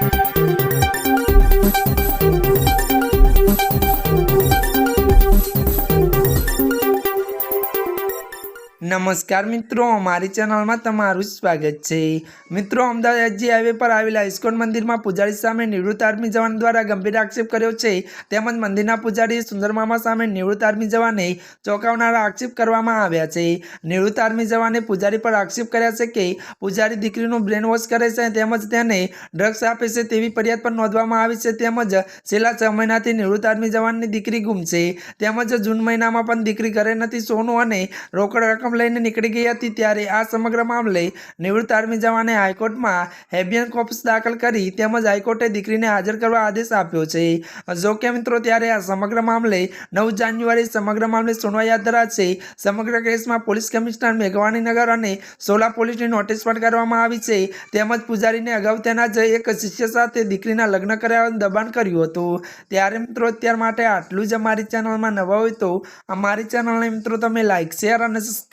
Thank you. નમસ્કાર મિત્રો અમારી ચેનલમાં તમારું સ્વાગત છે. મિત્રો, અમદાવાદ એસજી હાઈવે પર આવેલા ઇસ્કોન મંદિરમાં પૂજારી સામે નિવૃત્ત આર્મી જવાન દ્વારા ગંભીર આક્ષેપ કર્યો છે. તેમજ મંદિરના પૂજારી સુંદરમામા સામે નિવૃત્ત આર્મી જવાને ચોંકાવનારા આક્ષેપ કરવામાં આવ્યા છે. નિવૃત્ત આર્મી જવાને પૂજારી પર આક્ષેપ કર્યા છે કે પૂજારી દીકરીનું બ્રેન વોશ કરે છે તેમજ તેને ડ્રગ્સ આપે છે તેવી ફરિયાદ પણ નોંધવામાં આવી છે. તેમજ છેલ્લા છ મહિનાથી નિવૃત્ત આર્મી જવાનની દીકરી ગુમ છે. તેમજ જૂન મહિનામાં પણ દીકરી ઘરે નથી, સોનું અને રોકડ રકમ લઈને નીકળી ગઈ હતી ત્યારે આ સમગ્ર મામલે નિવૃત્ત આર્મી જવાને હાઈકોર્ટમાં હેબિયન કોપ્સ દાખલ કરી તેમજ હાઈકોર્ટે દીકરીને હાજર કરવા આદેશ આપ્યો છે. જો કે મિત્રો, ત્યારે આ સમગ્ર મામલે નવ જાન્યુઆરી સમગ્ર મામલે સુનવાઈ હાથ ધરાશે સમગ્ર કેસમાં પોલીસ કમિશનર મેઘવાણીનગર અને સોલા પોલીસની નોટિસ પણ કરવામાં આવી છે. તેમજ પૂજારીને અગાઉ તેના જ એક શિષ્ય સાથે દીકરીના લગ્ન કરાવવાનું દબાણ કર્યું હતું. ત્યારે મિત્રો, અત્યાર માટે આટલું જ અમારી ચેનલમાં નવા હોય તો અમારી ચેનલને મિત્રો, તમે લાઈક, શેર અને